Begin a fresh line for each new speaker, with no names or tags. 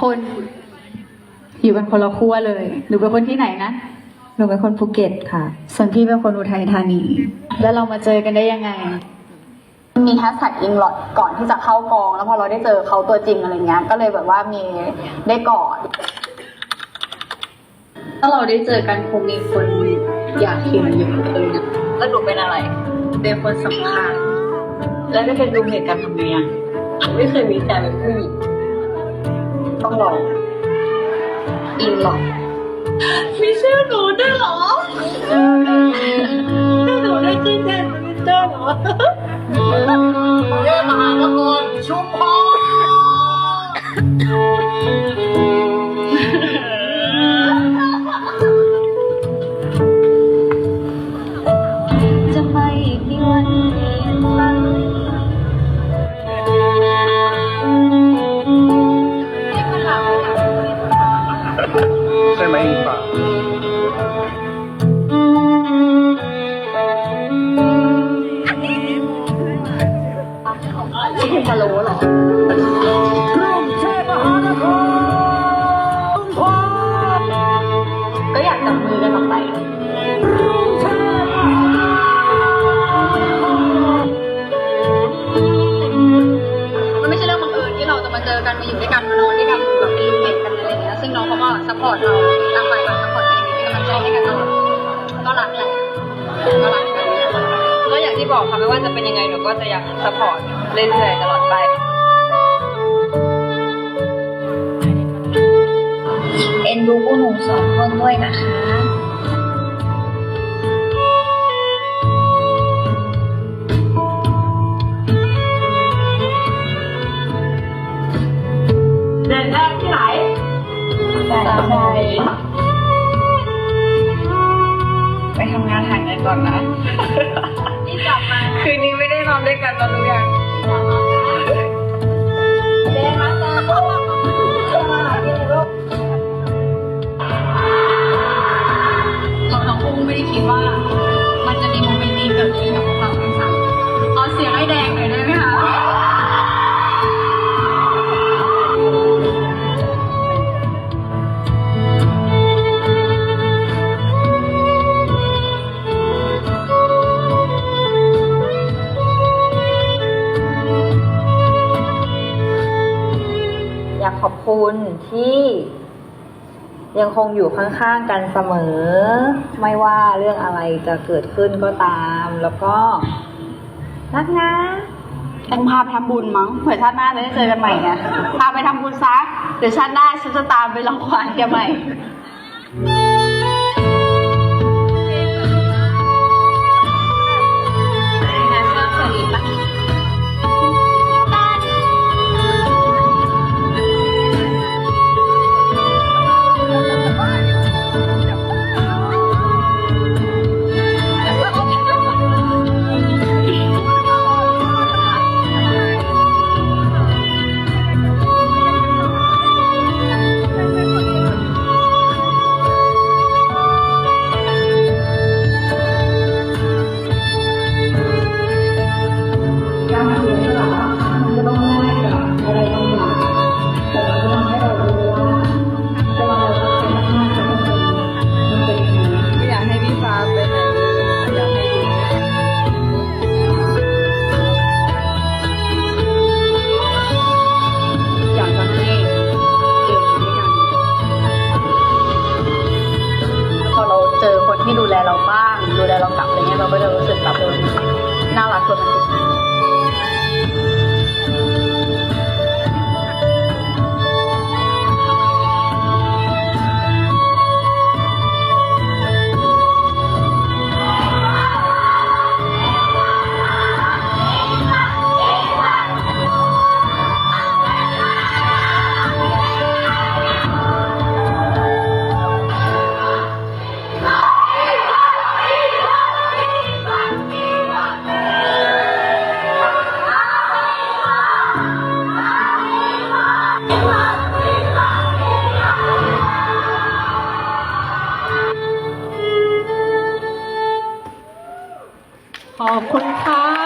คนอยู่กันคนละขั้วเลยหนูเป็นคนที่ไหนนะ
หนูเป็นคนภูเก็ตค่ะ
ส่วนพี่เป็นคนอุทัยธานี แล้วเรามาเจอกันได้ยังไง
มีแฮชแท็กอิงลอดก่อนที่จะเข้ากอง แล้วพอเราได้เจอเขาตัวจริงอะไรเงี้ย ก็เลยแบบว่ามีได้กอด
ถ้าเราได้เจอกันคงมีคนอยากเห็นอยู่คนนึงแล้วหนูเป็นอะไร เป็นคนสำคัญ แล้วได้เป็นรูมเมทกันทำไมอะไม่เคยมีแฟนเป็นผู้หญิง ต้องลองอินหรอกมีชื่อหนูด้วยเหรอชื่อหนูได้ขึ้นแทนมิเตอร์เหรอเย้มหานครชุมพระ
โล้เหรอก็อยากจับมือกันออกไปมันไม่ใช่เรื่องบังเอิญที่เราจะมาเจอกันมาอยู่ด้วยกันมานอนด้วยกันแบบเป็นรูมเมทกันอะไรอย่างเงี้ยซึ่งน้องเขาก็ซัพพอร์ตเราต่างฝ่ายต่างซัพพอร์ตกันอย่างนี้เป็นกำลังใจให้กัน
ที่บอกค่ะไม่ว่าจะเป็นยังไงหนูก็จะยังสปอร์ตเรื่อยๆตลอดไป เอ็นดูพวกหนูสองคนด้วยนะคะ
ก่
อนนะ
นี่กลับมา
คืนนี้ไม่ได้นอนด้วยกันตอนรู้ยัง
คุ
ณที่ยังคงอยู่ข้างๆกันเสมอ ไม่ว่าเรื่องอะไรจะเกิดขึ้นก็ตาม แล้วก็รักนะ
ต้องพาไปทำบุญมั้งเผื่อชาติหน้าจะได้เจอกันใหม่ไงพาไปทำบุญซะเดี๋ยวชาติหน้าฉันจะตามไปรังควานแกใหม่
ไม่
แลเราบ้าง ดูแลเรากลับอะไรเงี้ยเราก็จะรู้สึกแบบเออน่ารักคนนั้น
อบคุณค่ะ